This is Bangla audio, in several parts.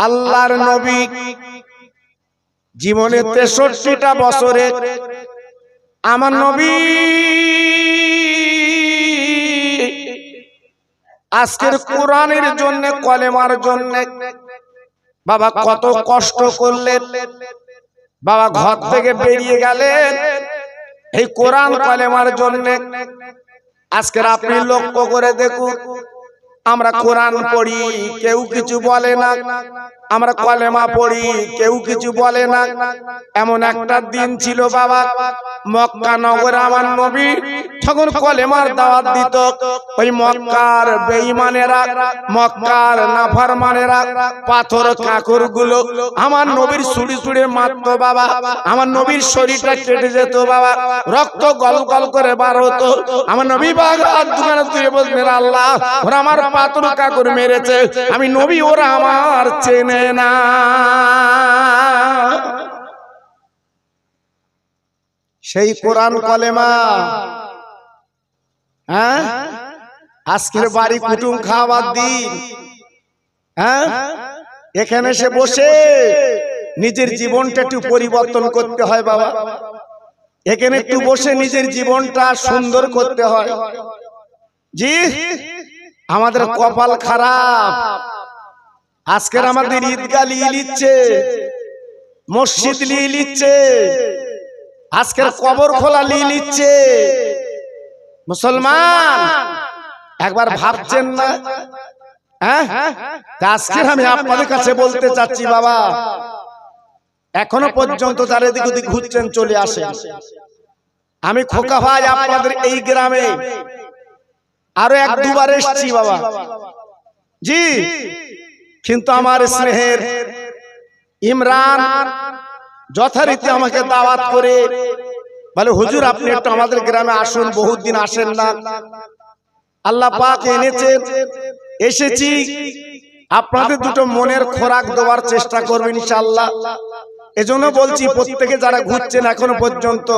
আল্লাহর নবী জীবনে তেষট্টিটা বছরে আমার নবী আজকের কোরআনের জন্য কলেমার জন্য। বাবা কত কষ্ট করলেন। বাবা ঘর থেকে বেরিয়ে গেলেন। এই কোরআন কলেমার জন্য। আজকের আপনি লক্ষ্য করে দেখুন। আমরা কোরআন পড়ি কেউ কিছু বলে না। আমরা কলেমা পড়ি কেউ কিছু বলে না। এমন একটা দিন ছিল বাবা মক্কা নগরে আমার নবী। তখন কলেমার দাওয়াত দিত। ওই মক্কার বেঈমানেরা মক্কার নাফরমানেরা পাথর কাকরগুলো আমার নবীর ছুড়ি ছুড়ে মারত বাবা। আমার নবীর শরীরটা কেটে যেত বাবা। রক্ত গল গল করে বার হতো। আমার নবী বাগার দোকানে তুই বলবেন আল্লাহ ওরা আমার পাথর কাকর মেরেছে। আমি নবী ওরা আমার চেনে না। সেই কোরআন কলেমা হ্যাঁ? আজকের বাড়ি কুটুম খাওয়ার দিন। হ্যাঁ? এখানে এসে বসে নিজের জীবনটা একটু পরিবর্তন করতে হয় বাবা। এখানে একটু বসে নিজের জীবনটা সুন্দর করতে হয়। জি? আমাদের কপাল খারাপ। আজকের আমাদের ঈদগা লিয়ে নিচ্ছে মসজিদ লিয়ে নিচ্ছে আজকের কবর খোলা লিয়ে নিচ্ছে মুসলমান একবার ভাবছেন না? হ্যাঁ? আজকের আমি আপনাদের কাছে বলতে চাচ্ছি বাবা। এখনও পর্যন্ত যারা এদিক ওদিক ঘুরছেন চলে আসে আমি খোকা ভাই আপনাদের এই গ্রামে আরও এক দুবার এসছি বাবা। জি। কিন্তু আমার স্নেহের ইমরান যথারীতি আমাকে দাওয়াত করে বলে, হুজুর, আপনি একটু আমাদের গ্রামে আসুন বহুত দিন আসেন না। আল্লাহ পাক এনেছে এসেছি। আপনাদের দুটো মনের খোরাক দেওয়ার চেষ্টা করবেন ইনশাআল্লাহ। এজন্য বলছি, প্রত্যেকে যারা ঘুরছেন এখনও পর্যন্ত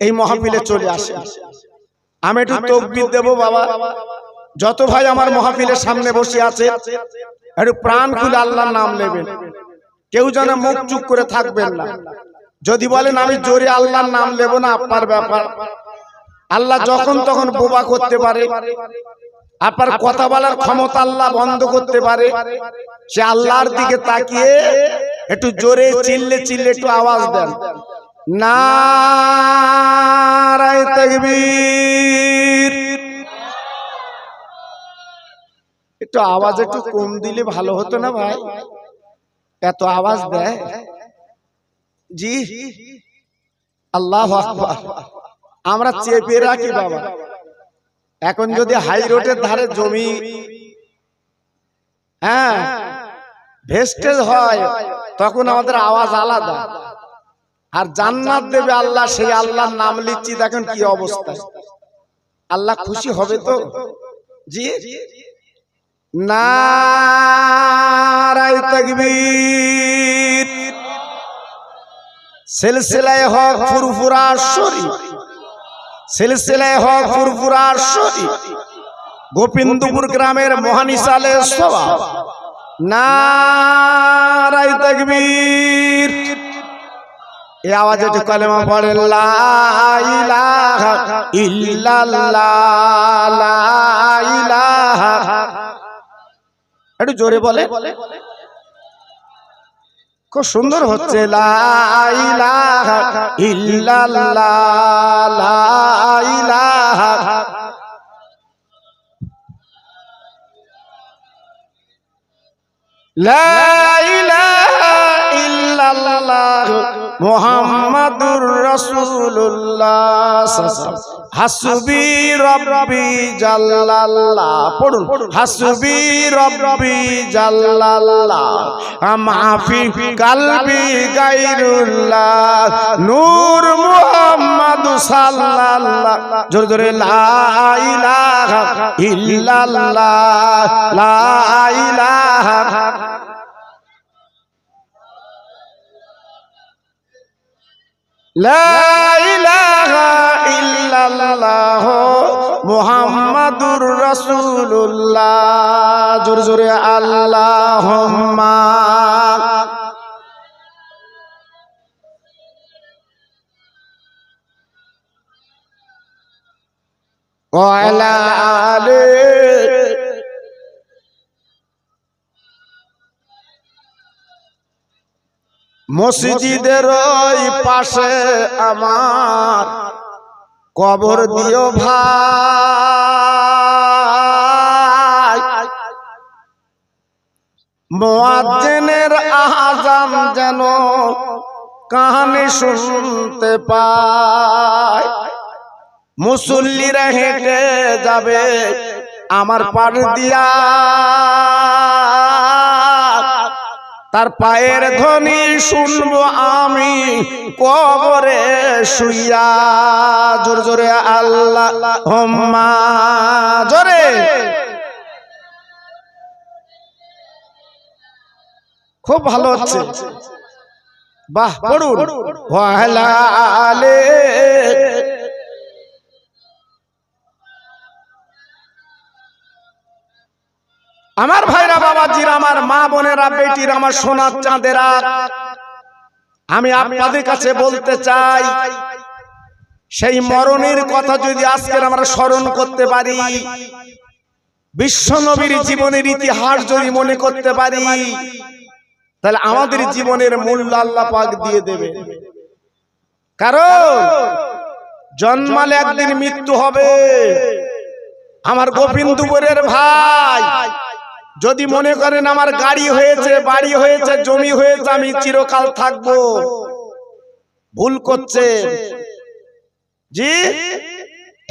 এই মহাপিলে চলে আসে আমি একটু তকবির দেব, বাবা। যত ভাই আমার মহাপিলের সামনে বসে আছে একটু প্রাণ খুলে আল্লাহর নাম নেবেন। কেউ যেন মুখ চুপ করে থাকবেন না। যদি বলেন আমি জোরে আল্লাহর নাম নেব না আপনার ব্যাপার। আল্লাহ যখন তখন বোবা করতে পারে আপনার কথা বলার ক্ষমতা আল্লাহ বন্ধ করতে পারে। সে আল্লাহর দিকে তাকিয়ে একটু জোরে চিল্লে চিল্লে একটু আওয়াজ দেন। নারায় তাকবীর। একটু আওয়াজ একটু কম দিলে ভালো হতো না ভাই? এত আওয়াজ দেয়? জি। আল্লাহ আমরা চেপে রাখি বাবা। এখন যদি হাই রোডের ধারে জমি হ্যাঁ ভেস্টেজ হয় তখন আমাদের আওয়াজ আলাদা। আর জান্নাত দেবে আল্লাহ সেই আল্লাহর নাম লিখছি দেখেন কি অবস্থা। আল্লাহ খুশি হবে তো? জি। নারায় তাকবীর। সিলসিলায় হক ফুরফুরা শরীফ। সিলসিলায় হক ফুরফুরা শরীফ। গোবিন্দপুর গ্রামের মহানিসালে সভা। নারায় তাকবীর। এই আওয়াজে একটু কলেমা পড়ে লা ইলাহা ইল্লাল্লাহ, লা ইলাহা একটু জোরে বলে। খুব সুন্দর হচ্ছে। লা ইলাহা ইল্লাল্লাহ। মুহাম্মাদুর রাসূলুল্লাহ। হাসবি রব্বি জাল্লাল্লাহ। পড়ুন, হাসবি রব্বি জাল্লাল্লাহ। মাফি কালবি গায়রুল্লাহ। নূর মুহাম্মদ সাল্লাল্লাহ। জোরে জোরে, লা ইলাহা ইল্লাল্লাহ। লা ইলাহা মোহাম্মদুর রসুল্লাহ জোর জোরে আল্লাহ وعلى آله মসজিদের ওই পাশে আমার কবর দিও ভাই। মোয়াজ্জেনের আজান যেন কাহানি শুনতে পায়। মুসল্লিরা হেঁটে যাবে আমার পার দিয়া। তার পায়ের ধ্বনি শুনব আমি কবরে শুইয়া। জোর জোরে আল্লাহ হোম্মা জোরে। খুব ভালো হচ্ছে। বাহ পড়ুন। আলে আমার ভাইরা বাবাজির, আমার মা বোনেরা, বেটির, আমার সোনার চাঁদেরা, আমি আপনাদের কাছে বলতে চাই, সেই মরণের কথা যদি আজকের আমরা স্মরণ করতে পারি, বিশ্ব নবীর জীবনের ইতিহাস যদি মনে করতে পারি, তাহলে আমাদের জীবনের মূল্য আল্লাহ পাক দিয়ে দেবে। কারণ জন্মালে একদিন মৃত্যু হবে। আমার গোবিন্দপুরের ভাই যদি মনে করেন আমার গাড়ি হয়েছে বাড়ি হয়েছে জমি হয়েছে আমি চিরকাল থাকব। ভুল করছে। জি?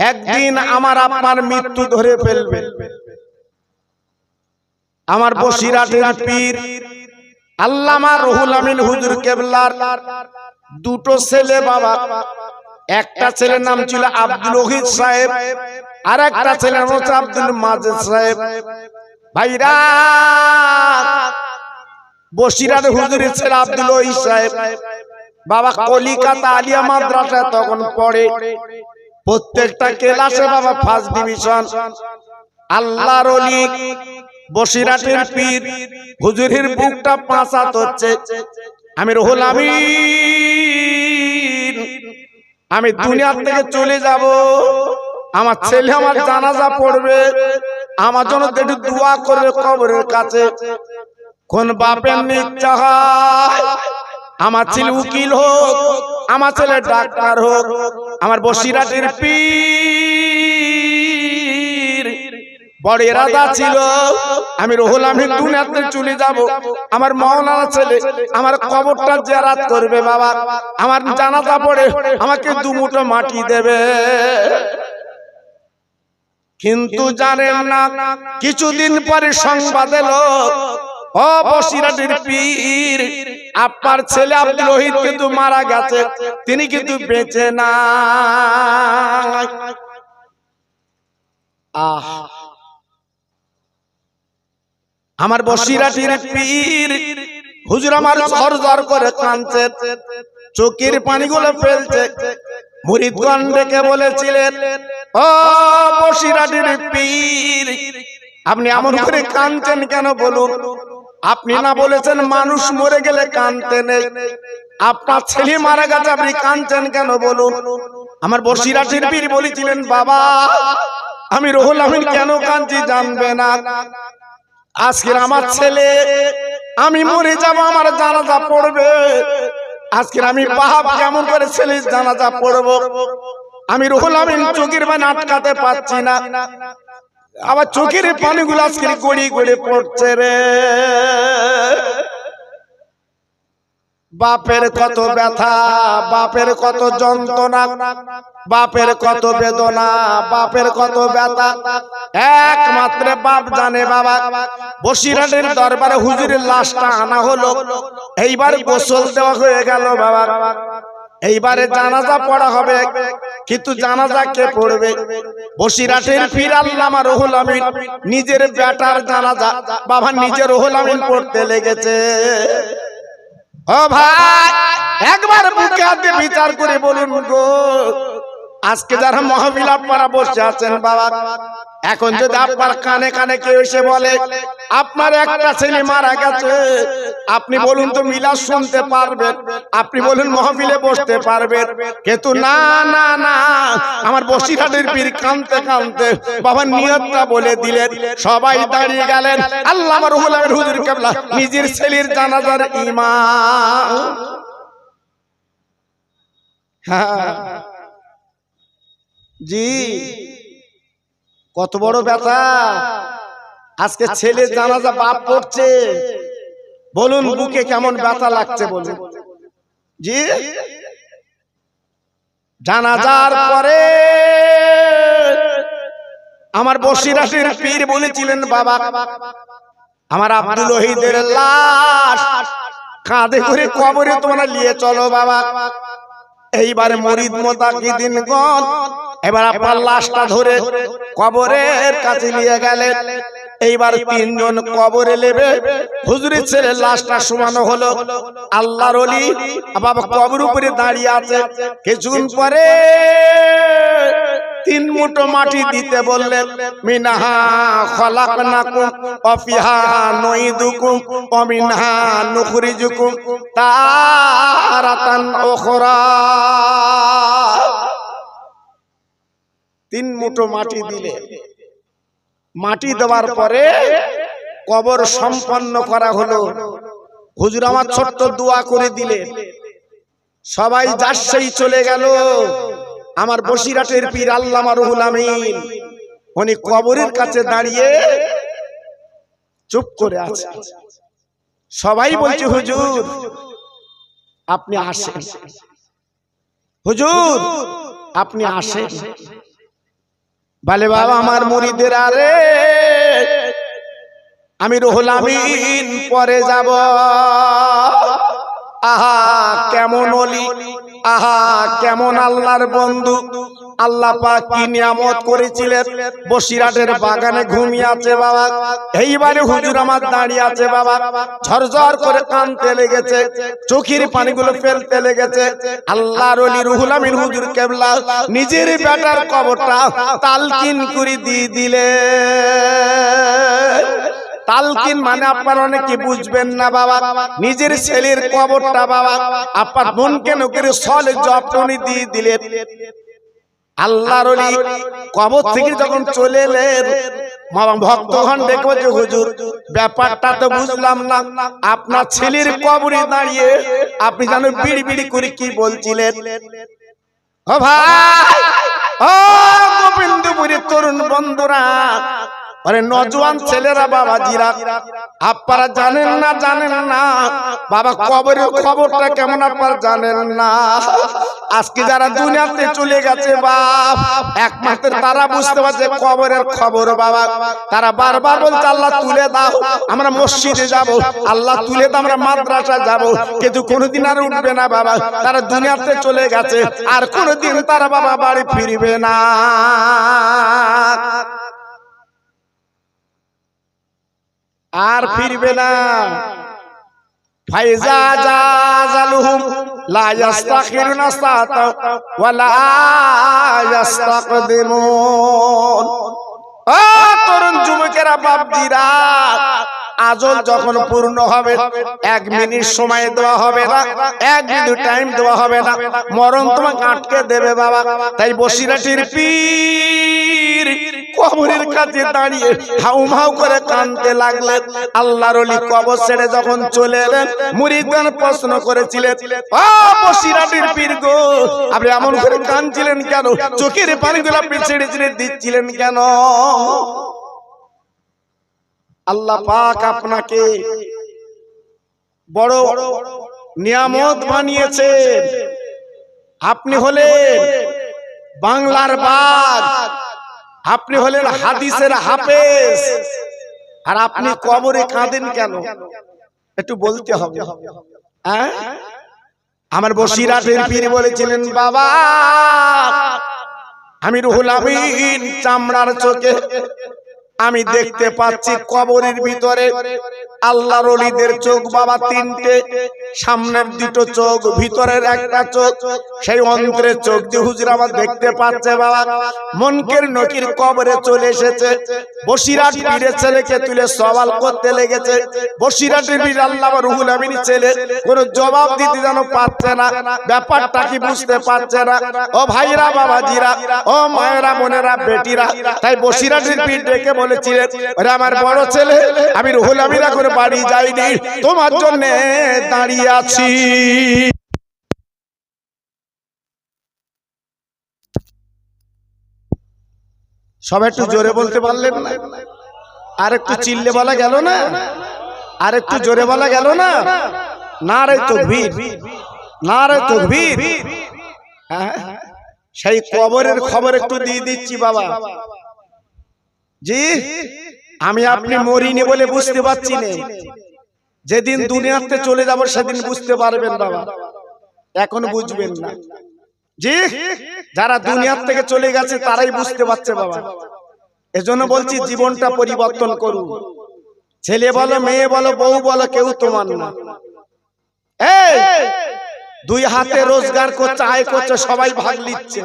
একদিন আমার আপনার মৃত্যু ধরে ফেলবে। আমার বসিরাটের পীর আল্লামা রহুল আমিন হুজুর কেবলার দুটো ছেলে বাবা। একটা ছেলের নাম ছিল আব্দুল ওহিদ সাহেব আর একটা ছেলের নাম হচ্ছে আব্দুল মাজেদ সাহেব। ভাইরা বসিরাট হুজুরের ছেলে আব্দুল সাহেব। বাবা কলিকাতা আলিয়া মাদ্রাসায় তখন পড়ে। প্রত্যেকটা ক্লাসে বাবা ফার্স্ট ডিভিশন আল্লাহর অলি বসিরাটের পীর। হুজুরের বুকটা পাঁচাত হচ্ছে। আমি রহুল আমিন। আমি দুনিয়ার থেকে চলে যাব। আমার ছেলে আমার জানাজা পড়বে। আমার জন্য একটু দোয়া করবে কবরের কাছে। কোন বাপের নিচ্ছা হয় আমার ছেলে উকিল হোক আমার ছেলে ডাক্তার হোক আমার বসিরাটের পীর। বড় এরাদা ছিল আমি রহুল আমি দুনিয়াতে চলে যাব। আমার মহলানা ছেলে আমার কবরটা জেরাত করবে বাবা। আমার জানাজা পড়ে আমাকে দুমুটো মাটি দেবে। কিন্তু জানেন না কিছুদিন পরে সংবাদ এলো ও বসিরাটির পীর আপনার ছেলে আব্দুল রহিত কিন্তু মারা গেছে তিনি কিন্তু বেঁচে না আহ আমার বসিরাটির পীর হুজুর আমার ঝর ঝর করে কাঁদছে চোখের পানিগুলো ফেলছে মুরিদগণ ডেকে বলেছিলেন ও বসিরাটির পীর আপনি এমন করে কাঁদছেন কেন বলুন? আপনি না বলেছেন মানুষ মরে গেলে কানতে নেই। আপনার ছেলে মারা গেছে আপনি কাঁদছেন কেন বলুন? আমার বসিরাটির পীর বলেছিলেন বাবা আমি রহুল আমিন কেন কাঁদছি জানবে না। আজকের আমার ছেলে আমি মরে যাব আমার জানাজা পড়বে। আজকের আমি বাহাব কেমন করে ছেলে জানাজা পড়ব? আমি রুহুল আমিন চোখের মানে আটকাতে পারছি না। আবার চোখের পানিগুলো আজকে গড়ি গড়ি পড়ছে রে। বাপের কত ব্যথা, বাপের কত যন্ত্রণা, বাপের কত বেদনা, বাপের কত ব্যথা। একমাত্র বাপ জানে বাবা বসিরাটের দরবারে হুজুরের লাশটা আনা হলো। এইবার গোসল দেওয়া হয়ে গেল বাবা। এইবারে জানাজা পড়া হবে, কিন্তু জানাজা কে পড়বে? বসিরাটের ফির আল্লামা রহুল আমিন নিজের বেটার জানাজা, বাবা নিজের রহুল আমিন পড়তে লেগেছে। ও ভাই, একবার বুকে হাতে বিচার করে বলুন গো। আজকে যারা মহাবিলাপ মারা বসে আছেন, বাবা এখন যদি আপনার কানে কানে কেউ এসে বলে আপনার একটা ছেলে মারা গেছে। আপনি বলুন তো মিলাদ শুনতে পারবেন। আপনি বলুন মহাবিলে বসতে পারবেন। কিন্তু না না না আমার বসিরহাটের পীর কানতে কানতে বাবা নিয়তটা বলে দিলেন। সবাই দাঁড়িয়ে গেলেন। আল্লাহ আমার রুহুল আমিন হুজুর কেবলা নিজের ছেলের জানাজার ইমাম। হ্যাঁ। জি। কত বড় ব্যথা আজকে ছেলে জানাজা বাপ পড়ছে। বলুন বুকে কেমন ব্যথা লাগছে বলুন। জি? জানাজার পরে আমার বসিরাসের পীর বলেছিলেন বাবা আমার আব্দুল ওহিদের লাশ। কাঁধে করে কবরে তোমরা নিয়ে চলো বাবা। এইবারে মরিদ মোতাকিদিন গন এবার আপনার লাশটা ধরে কবরের কাছে নিয়ে গেলেন। এইবার তিনজন কবরে নেবে। হুজুরের ছেলে লাশটা সমানো হলো। আল্লাহর অলি বাবা কবর উপরে দাঁড়িয়ে আছে। কিছুক্ষণ পরে তিন মুঠো মাটি দিতে বললেন, মিনাহা খলাকনাকুম অফিহা নইদুকুম অমিনহা নুখরিজুকুম তারাতান উখরা। তিন মুঠো মাটি দিলে। মাটি দেওয়ার পরে কবর সম্পন্ন করা হলো। হুজুর আমার ছোট্ট দোয়া করে দিলে। সবাই যার চলে গেল। আমার বসিরাটের পীর আল্লামা রুহুল আমিন, উনি কবরের কাছে দাঁড়িয়ে চুপ করে আছে। সবাই বলছে, হুজুর, আপনি আসেন। হুজুর, আপনি আসেন। বলে বাবা আমার মুড়িদের আরে আমি রুহুল আমিন পরে যাব। আহা কেমন অলি? আহা কেমন আল্লাহর বন্ধু? আল্লাহ পাক কি নিয়ামত করেছিলেন? বসিরাটের বাগানে ঘুমিয়ে আছে বাবা। এইবারে হুজুর আমার দাঁড়িয়ে আছে বাবা। ঝরঝর করে কানতে লেগেছে। চোখের পানিগুলো ফেলতে লেগেছে। আল্লাহর অলি রুহুল আমিন হুজুর কেবলা নিজের বেটার কবরটা তালকিন করে দিয়ে দিলে। তালকিন মানে আপনার অনেকে বুঝবেন না বাবা। নিজের ছেলের কবরটা বাবা। আপনার বোন কেন করে সলে জপটনি দিয়ে দিলেন আল্লাহর কবর থেকে যখন চলে এলেন ভক্তগণ যে হুজুর, ব্যাপারটা তো বুঝলাম না। আপনার ছেলের কবরে দাঁড়িয়ে আপনি যেন বিড়ি বিড়ি করে কি বলছিলেন? ভাই গোবিন্দপুরের তরুণ বন্ধুরা আরে নজওয়ান ছেলেরা বাবাজিরা আপনারা জানেন না জানেন না? বাবা কবরের খবরটা কেমন আপনারা জানেন না? আজকে যারা দুনিয়াতে চলে গেছে বাপ একমাত্র তারা বুঝতে পারছে কবরের খবর বাবা। তারা বারবার বলছে আল্লাহ তুলে দাও আমরা মসজিদে যাব আল্লাহ তুলে দাও আমরা মাদ্রাসা যাব। কিন্তু কোনোদিন আর উঠবে না বাবা। তারা দুনিয়াতে চলে গেছে আর কোনোদিন তারা বাবা বাড়ি ফিরবে না। আর ফিরবে না। ফাইজা জাজালুহুম লা ইস্তাখিরুনা সাতা ওয়া লা ইস্তাকদিমুন ও তরুণ যুবকেরা বাপজিরা আজল যখন পূর্ণ হবে, এক মিনিট সময় দেওয়া হবে না, এক মিনিট টাইম দেওয়া হবে না। মরণ তোমাকে আটকে দেবে বাবা। তাই বসিরাটির পীর কবরের কাছে দাঁড়িয়ে হাউ হাউ করে কানতে লাগলেন। আল্লাহর অলি কবর ছেড়ে যখন চলে এলেন, মুরিদান প্রশ্ন করেছিলেন ও বসিরাটির পীর গো, আপনি এমন করে কানছিলেন কেন? চোখের পানিগুলো আপনি ছেড়ে ছেড়ে দিচ্ছিলেন কেন? আল্লাহ পাক আপনাকে বড় নিয়ামত বানিয়েছেন। আপনি হলেন বাংলার বাঘ আপনি হলেন হাদিসের হাফেজ। আর আপনি কবরে কাঁদেন কেন? একটু বলতে হবে। হ্যাঁ? আমার বসিরাটের পীর বলেছিলেন বাবা আমি রুহুল আমিন চামড়ার চোখে আমি দেখতে পাচ্ছি কবরের ভিতরে আল্লাহর অলিদের চোখ বাবা তিনটে, সামনের দুটো চোখ, ভিতরের একটা চোখ, সেই অন্তরের চোখ দিয়ে হুজুর আমার দেখতে পাচ্ছে বাবা। মনকের নকির কবরে চলে এসেছে। বসিরাট পীরের ছেলেকে তুলে সওয়াল করতে লেগেছে। বসিরাটের বীর আল্লাহ রুহুল আমিন ছেলে কোনো জবাব দিতে যেন পাচ্ছে না। ব্যাপারটা কি বুঝতে পারছে না। ও ভাইরা, বাবাজিরা, ও মায়েরা, বোনেরা, বেটিরা, তাই বসিরাটের পীর ডেকে বলেছিলেন, ওরে আমার বড় ছেলে, আমি রুহুল আমিরা করে বাড়ি যাইনি তোমার জন্য দাঁড়িয়ে আছি। সব একটু জোরে বলতে পারলেন না? আর একটু চিল্লে বলা গেল না? আর একটু জোরে বলা গেল না? না। রে তকবীর। না রে তকবীর। হ্যাঁ? সেই কবরের খবর একটু দিয়ে দিচ্ছি বাবা। জি? আমি আপনি মরিনি বলে বুঝতে পারছি না যেদিন দুনিয়াতে চলে যাব সেদিন বুঝতে পারবেন বাবা। এখন বুঝবেন না। জি? যারা দুনিয়ার থেকে চলে গেছে তারাই বুঝতে পারছে বাবা। এজন্য বলছি জীবনটা পরিবর্তন করুন। ছেলে বলো মেয়ে বলো বউ বলো কেউ তোমার না এই! দুই হাতে রোজগার করছে আয় করছে সবাই ভাগ নিচ্ছে।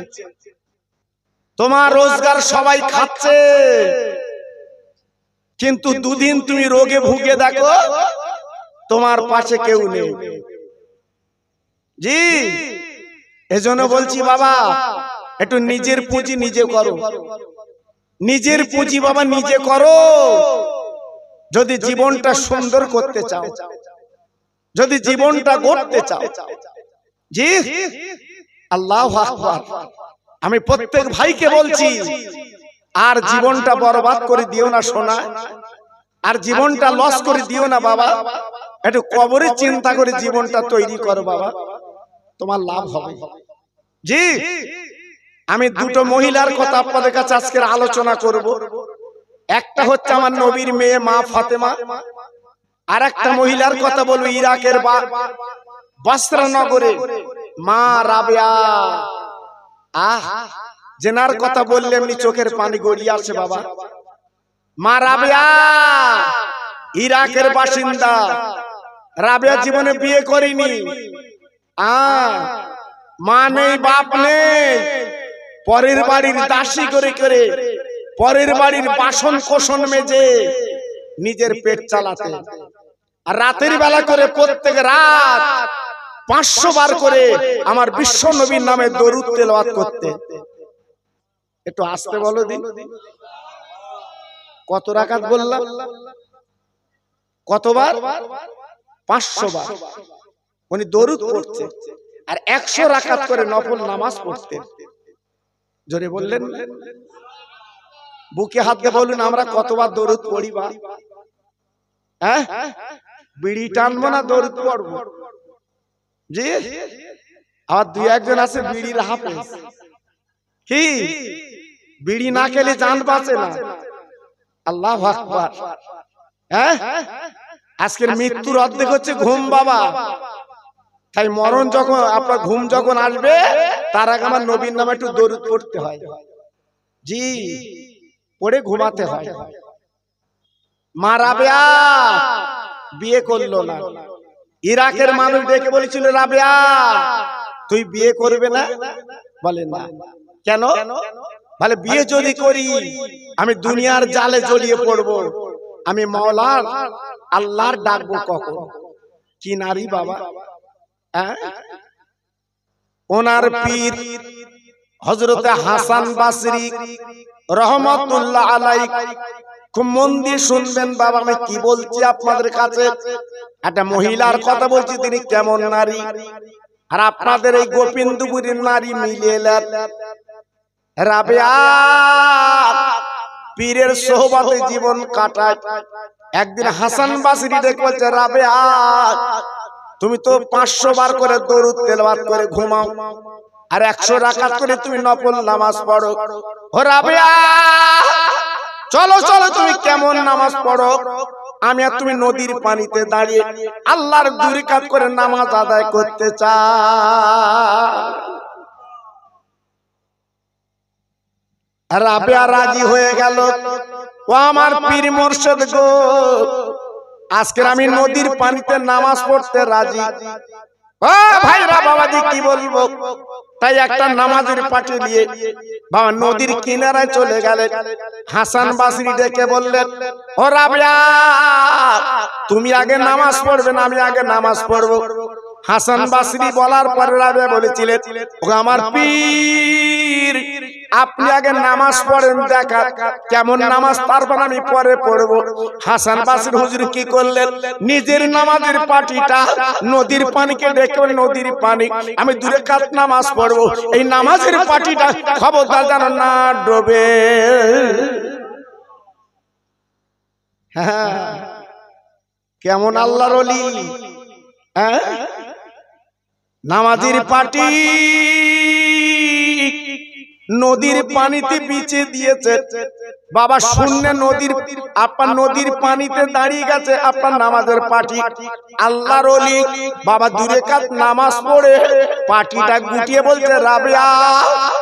তোমার রোজগার সবাই খাচ্ছে। কিন্তু দুদিন তুমি রোগে ভুগে দেখো তোমার পাশে কেউ নেই। জি এজন্য বলছি বাবা একটু নিজের পুঁজি নিজে করো। নিজের পুঁজি বাবা নিজে করো। যদি জীবনটা সুন্দর করতে চাও। যদি জীবনটা গড়তে চাও। জি আল্লাহ আমি প্রত্যেক ভাইকে বলছি আর জীবনটা বরবাদ করে দিও না সোনা। আর জীবনটা লস করে দিও না বাবা। একটু কবরে চিন্তা করে জীবনটা তৈরি করো বাবা। তোমার লাভ হবে। জি। আমি দুটো মহিলার কথা আপনাদের কাছে আজকের আলোচনা করব। একটা হচ্ছে আমার নবীর মেয়ে মা ফাতেমা। আর একটা মহিলার কথা বলব ইরাকের বা বস্ত্রনগরে। মা রাবেয়া। আহ। জেনার কথা বললে এমনি চোখের পানি গড়িয়ে আসে বাবা। মা রাবেয়া ইরাকের বাসিন্দা। রাবেয়া জীবনে বিয়ে করিনি। আ। মা নেই বাপ নেই। পরের বাড়ির দাসী করে করে পরের বাড়ির বাসন কোষণ মেজে নিজের পেট চালাতে। আর রাতের বেলা করে প্রত্যেক রাত পাঁচশো বার করে আমার বিশ্ব নবীর নামে দরুদ তেলাওয়াত করতে। একটু আসতে বলো দিন কত রাকাত বললাম? কতবার? পাঁচশো বার উনি দরুদ পড়ছে আর একশো রাকাত করে নফল নামাজ পড়তেন। জোরে বললেন? বুকে হাত দিয়ে বলুন আমরা কতবার দরুদ পড়ি বা হ্যাঁ? বিড়ি টানবো না দরুদ পড়ব। জি? আবার দুই একজন আছে বিড়ির হাফেজ। কি? বিড়ি না খেলে জান বাঁচে না। আল্লাহ হ্যাঁ? আজকের মৃত্যুর অর্ধেক হচ্ছে ঘুম বাবা। তাই মরণ যখন, আপনার ঘুম যখন আসবে, তার আগে আমার নবীর নামে একটু দরুদ পড়তে হয়। জি, পড়ে ঘুমাতে হয়। মা রাবেয়া, বিয়ে করল না। ইরাকের মানুষ ডেকে বলেছিল, রাবেয়া, তুই বিয়ে করবে না? বলে, না। কেন? বলে বিয়ে যদি করি আমি দুনিয়ার জালে জড়িয়ে পড়ব। আমি মাওলার আল্লাহর ডাকবো কখন? কি নারী বাবা? হ্যাঁ? ওনার পীর হজরতে হাসান বাসরি রহমতুল্লাহ আলাই খুব মন দিয়ে শুনবেন বাবা আমি কি বলছি আপনাদের কাছে? একটা মহিলার কথা বলছি তিনি কেমন নারী? আর আপনাদের এই গোপিন্দুপুরীর নারী মিলিয়ে রাবেয়া পীরের সোহবাতে জীবন কাটায়। একদিন হাসান বাসরি দেখে বলছে রাবেয়া তুমি তো পাঁচশো বার করে দরুদ তেলবাদ করে ঘুমাও। আর একশো রাখাত করে তুমি নফল নামাজ পড়ো। ও রাবেয়া চলো চলো তুমি কেমন নামাজ পড়ো? আমি আর তুমি নদীর পানিতে দাঁড়িয়ে আল্লাহর দুরি কাজ করে নামাজ আদায় করতে চাই। রাবেয়া রাজি হয়ে গেল। ও আমার পীর মোর্শেদ গো। আজকের আমি নদীর পানিতে নামাজ পড়তে রাজি। ও ভাইরা বাবাজি কি বলব? তাই একটা নামাজের পাঠিয়ে দিয়ে বাবা নদীর কিনারায় চলে গেলেন। হাসান বাসরি ডেকে বললেন ও রাবিয়া তুমি আগে নামাজ পড়বে না আমি আগে নামাজ পড়ব। হাসান বাসরি বলার পরে রাবিয়া বলেছিলেন ও আমার পীর আপনি আগে নামাজ পড়েন দেখা কেমন নামাজ পারবেন আমি পরে পড়ব। হাসান বাসির হুজুর কি করলেন? নিজের নামাজের পাটিটা নদীর পানিকে ডেকে নদীর পানি, আমি দূরে কাত নামাজ পড়ব। এই নামাজের পাটিটা খবরদার যেন না ডোবে। হ্যাঁ কেমন আল্লাহর অলি হ্যাঁ? নামাজের পাটি নদীর পানিতে বিচে দিয়েছে। বাবা শূন্য নদীর আপনার নদীর পানিতে দাঁড়িয়ে গেছে আপনার নামাজের পাটি। আল্লাহর অলি বাবা দূরে কাত নামাজ পড়ে। পাটিটা গুটিয়ে বলছে রাবিয়া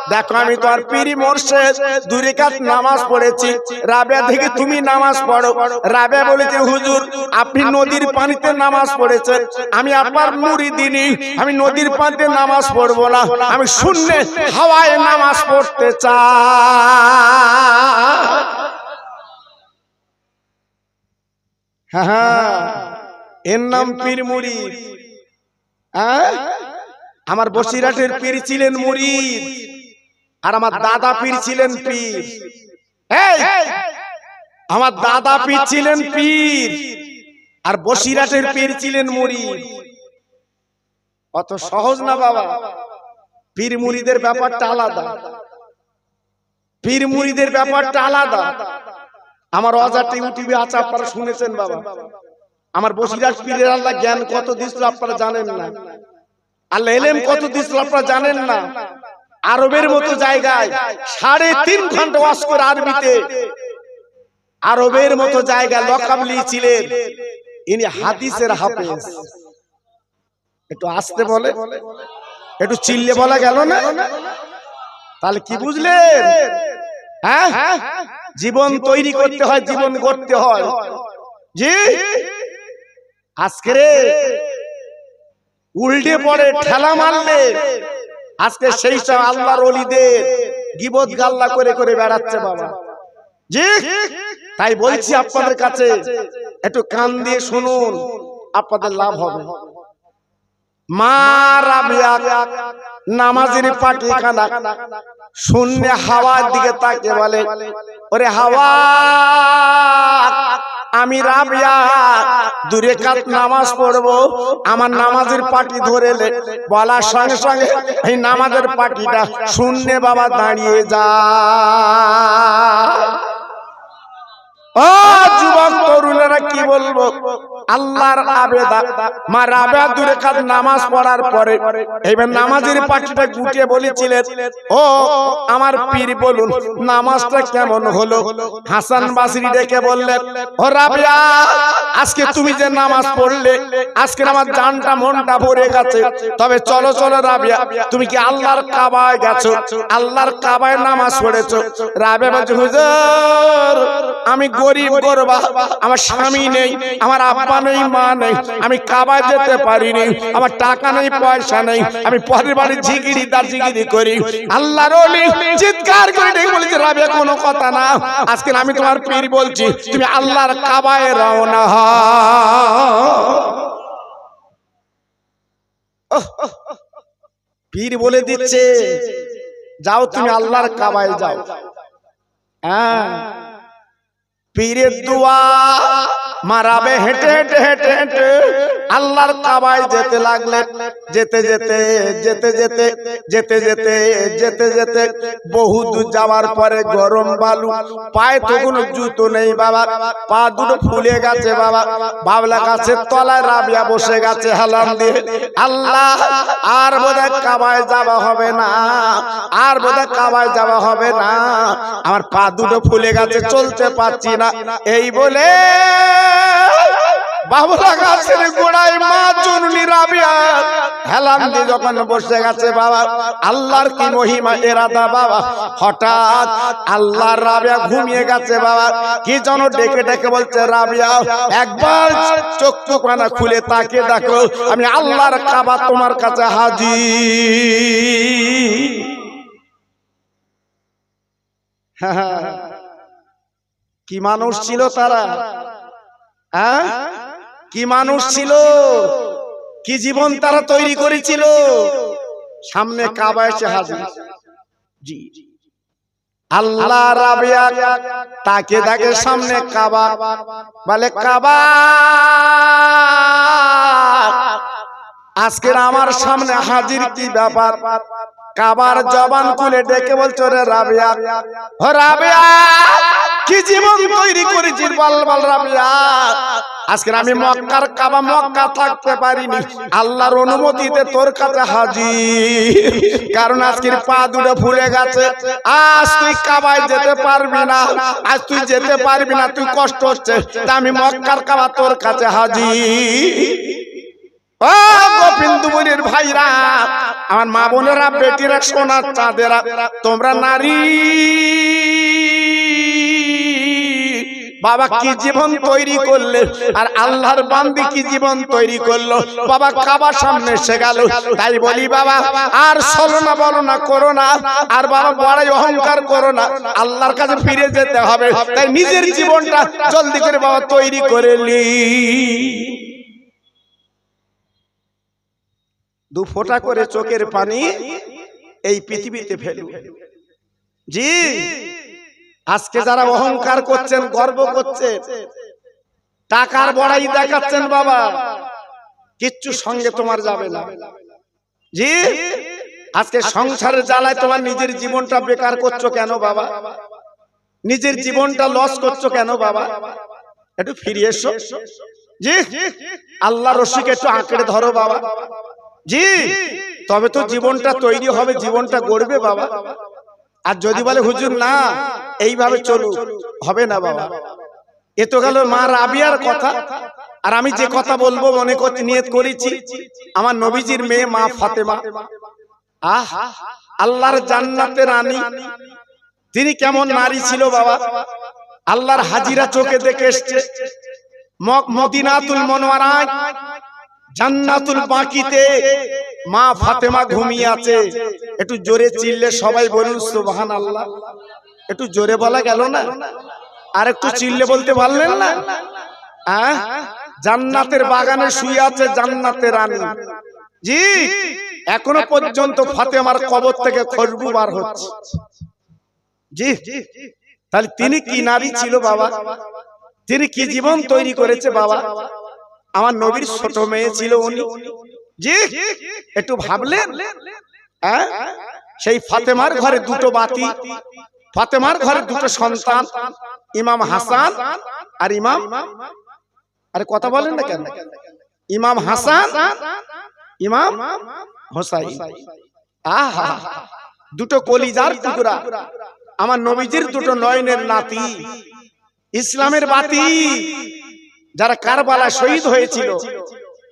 দেখো আমি তোমার পিরি মোর্শেদ। দূরে কাত নামাজ পড়েছি। রাবিয়া থেকে তুমি নামাজ পড়ো। রাবিয়া বলেছে হুজুর আপনি নদীর পানিতে নামাজ পড়েছেন। আমি আপনার মুড়ি দিনই আমি নদীর পানিতে নামাজ পড়ব না। আমি শূন্য হাওয়ায় নামাজ পড়তে চাই। হ্যাঁ এর নাম পীর মুরিদ। হ্যাঁ? আমার বসিরাটের পীর ছিলেন মুরিদ। আর আমার দাদা পীর ছিলেন পীর। আমার দাদা পীর ছিলেন পীর। আর বসিরাটের পীর ছিলেন মুরিদ। অত সহজ না বাবা। পীর মুরিদের ব্যাপারটা আলাদা। পীর মুরিদের ব্যাপারটা আলাদা। আমার অজার টিভি আছে, আপনারা শুনেছেন বাবা। আমার বসিরাজ পীরের আল্লাহ জ্ঞান কত দিছিল, আপনারা জানেন না। আল্লাহ এলেম কত দিছিল, আপনারা জানেন না। আরবের মতো জায়গায় সাড়ে তিন ঘণ্টা ওয়াজ করে আরবিতে। আরবের মতো জায়গায় লকাবলি ছিলেন। ইনি হাদিসের হাফেজ। একটু আসতে বলে। একটু চিল্লে বলা গেল না? তাহলে কি বুঝলেন? হ্যাঁ? জীবন তৈরি করতে হয় জীবন গড়তে হয়। জি? আজকে রে উল্টে পড়ে ঠেলা মারলে। আজকে সেই সব আল্লাহর অলিদের গিবত গাল্লা করে করে বেড়াচ্ছে বাবা। জি? তাই বলছি আপনাদের কাছে একটু কান দিয়ে শুনুন আপনাদের লাভ হবে। মা রাবিয়া নামাজের পাটি খানা শূন্য হাওয়ার দিকে তাকে বলে ওরে হাওয়া আমি রাবিয়া দূরে কাত নামাজ পড়ব আমার নামাজের পাটি ধরে বলার সঙ্গে সঙ্গে এই নামাজের পাটিটা শূন্য বাবা দাঁড়িয়ে যা ও যুবক তরুণেরা কি বলব? আল্লাহর আবেদা। মা রাবেয়া দূরে কাজ নামাজ পড়ার পরে এইবার নামাজের পাটিটা গুটিয়ে বলেছিলেন ও আমার পীর বলুন নামাজটা কেমন হলো? হাসান বাসরি ডেকে বললেন ও রাবেয়া আজকে তুমি যে নামাজ পড়লে আজকে আমার জানটা মনটা ভরে গেছে। তবে চলো চলো রাবিয়া তুমি কি আল্লাহর কাবায় গেছো? আল্লাহর কাবায় নামাজ পড়েছো? রাবে বলছে হুজুর আমি গরিব গরবা আমার স্বামী নেই আমার আব্বা নেই মা নেই। আমি কাবায় যেতে পারিনি। আমার টাকা নেই, পয়সা নেই। আমি পরের বাড়ি তার ঝিগিরি করি। আল্লাহর চিৎকার করে ডেকে বলেছে রাবিয়া কোনো কথা না। আজকে আমি তোমার পীর বলছি, তুমি আল্লাহর কাবায় রওনা হও পীর বলে দিচ্ছে, যাও তুমি আল্লাহর কাবায় যাও। হ্যাঁ। মারাবে হেঁটে হেঁটে হেঁটে হেঁটে। আল্লাহর কাবায় যেতে লাগলেন। যেতে যেতে যেতে যেতে যেতে যেতে যেতে যেতে। বহু দূর যাওয়ার পরে গরম বালু। পায়ে তো কোনো জুতো নেই বাবা। পা দুটো ফুলে গেছে বাবা। বাবলা গাছের তলায় রাবিয়া বসে গেছে হালাম দিয়ে। আল্লাহ, আর বোধহয় কাবায় যাওয়া হবে না। আর বোধহয় কাবায় যাওয়া হবে না। আমার পা দুটো ফুলে গেছে, চলতে পারছি না। এই বলে গাছের গোড়ায় মা যখন বসে গেছে বাবা, আল্লাহর কি মহিমা, এরাদা বাবা। হঠাৎ আল্লাহর রাবিয়া ঘুমিয়ে গেছে বাবা। কি যেন ডেকে ডেকে বলছে, রাবিয়া, একবার চোখ চোখ মানা খুলে তাকে দেখো, আমি আল্লাহর কাবা তোমার কাছে হাজির। কি মানুষ ছিল তারা? হ্যাঁ? কি মানুষ ছিল? কি জীবন তারা তৈরি করেছিল? সামনে কাবা এসে হাজির। জি। আল্লাহ রাবিয়া তাকে দেখে সামনে কাবা। বলে কাবা! আজকের আমার সামনে হাজির কি ব্যাপার? কাবার জবান খুলে ডেকে বলছো রে রাবিয়া। ও রাবিয়া! কি জীবন তৈরি করেছিস বল বল রাবিয়া আজকে আমি মক্কার কাবা মক্কা থাকতে পারিনি। আল্লাহর অনুমতিতে তোর কাছে হাজির। কারণ আজকের পা দুটো ফুলে গেছে। আজ তুই কাবায় যেতে পারবি না। আজ তুই যেতে পারবি না। তুই কষ্ট হচ্ছে। তা আমি মক্কার কাবা তোর কাছে হাজির। ও গোবিন্দপুরের ভাইরা আমার মা বোনেরা বেটিরা সোনার চাঁদেরা তোমরা নারী। বাবা কি জীবন তৈরি করলে? আর আল্লাহর বান্দি কি জীবন তৈরি করল? বাবা কাবার সামনে এসে গেল। তাই বলি বাবা আর চলো না বলো না করো না আর বাবা বড়াই অহংকার করো না আল্লাহর কাছে ফিরে যেতে হবে। তাই নিজের জীবনটা জলদি করে বাবা তৈরি করে লি দু ফোঁটা করে চোখের পানি এই পৃথিবীতে ফেলু জি। আজকে যারা অহংকার করছেন গর্ব করছেন টাকার বড়াই দেখাচ্ছেন বাবা। কিচ্ছু সঙ্গে তোমার যাবে না। জি? আজকে সংসারের জ্বালায় তোমার নিজের জীবনটা বেকার করছ কেন বাবা? নিজের জীবনটা লস করছ কেন বাবা? একটু ফিরে এসো। জি? আল্লাহ রশিকে একটু আঁকড়ে ধরো বাবা। জি? তবে তো জীবনটা তৈরি হবে জীবনটা গড়বে বাবা। আর যদি বলে হুজুর না এইভাবে চলু হবে না বাবা। এ তো গেল মা রাবিয়ার কথা। আর আমি যে কথা বলব মনে করছি নিয়ত করেছি আমার নবীজির মেয়ে মা ফাতেমা। আহ আল্লাহর জান্নাতে রানী। তিনি কেমন নারী ছিল বাবা? আল্লাহর হাজিরা চোখে দেখে এসছে। মক- মদিনাতুল মনোয়ারায়। জান্নাতুল বাকিতে মা ফাতেমা ঘুমিয়ে আছে। একটু জোরে চিল্লে সবাই বলুন সুবহান আল্লাহ একটু জোরে বলা গেল না? আর একটু চিল্লে বলতে পারলেন না? আহ? জান্নাতের বাগানে শুয়ে আছে জান্নাতের রানী। জি? এখনও পর্যন্ত ফাতেমার কবর থেকে খুশবু বার হচ্ছে। জি? তাহলে তিনি কি নারী ছিল বাবা? তিনি কি জীবন তৈরি করেছে বাবা? আমার নবীর ছোট মেয়ে ছিল উনি। জি? একটু ভাবলেন? হ্যাঁ? সেই ফাতেমার ঘরে দুটো বাতি ফাতেমার ঘরে দুটো সন্তান ইমাম হাসান আর ইমাম। আরে কথা বলেন না কেন? ইমাম হাসান ইমাম হোসাই আহা দুটো কলিজার টুকরা। আমার নবীজির দুটো নয়নের নাতি ইসলামের বাতি। যারা কারবালা শহীদ হয়েছিল।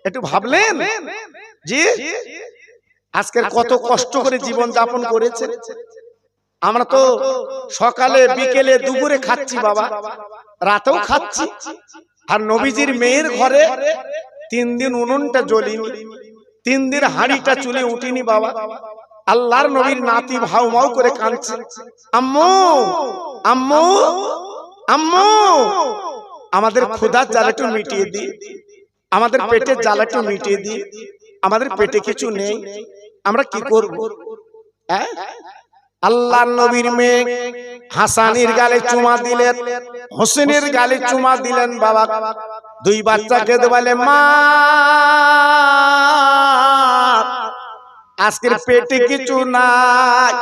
একটু ভাবলেন? জি? আজকের কত কষ্ট করে জীবন যাপন করেছে আমরা তো সকালে বিকেলে দুপুরে খাচ্ছি বাবা। রাতেও খাচ্ছি। আর নবীজির মেয়ের ঘরে তিন দিন উনুনটা জ্বলিনি। তিন দিন হাড়িটা চুলে উঠিনি বাবা। আল্লাহর নবীর নাতি ভাউ মাউ করে কাঁদছে। আম্মু! আম্মু! আম্মু! আমাদের ক্ষুধার জ্বালাটু মিটিয়ে দি আমাদের পেটের জ্বালাটু মিটিয়ে দি আমাদের পেটে কিছু নেই। আমরা কি করব? হ্যাঁ? আল্লাহর নবীর মেয়ে হাসানের গালে চুমা দিলেন হোসেনের গালে চুমা দিলেন বাবা। দুই বাচ্চাকে বলে মা আজকের পেটে কিছু নাই।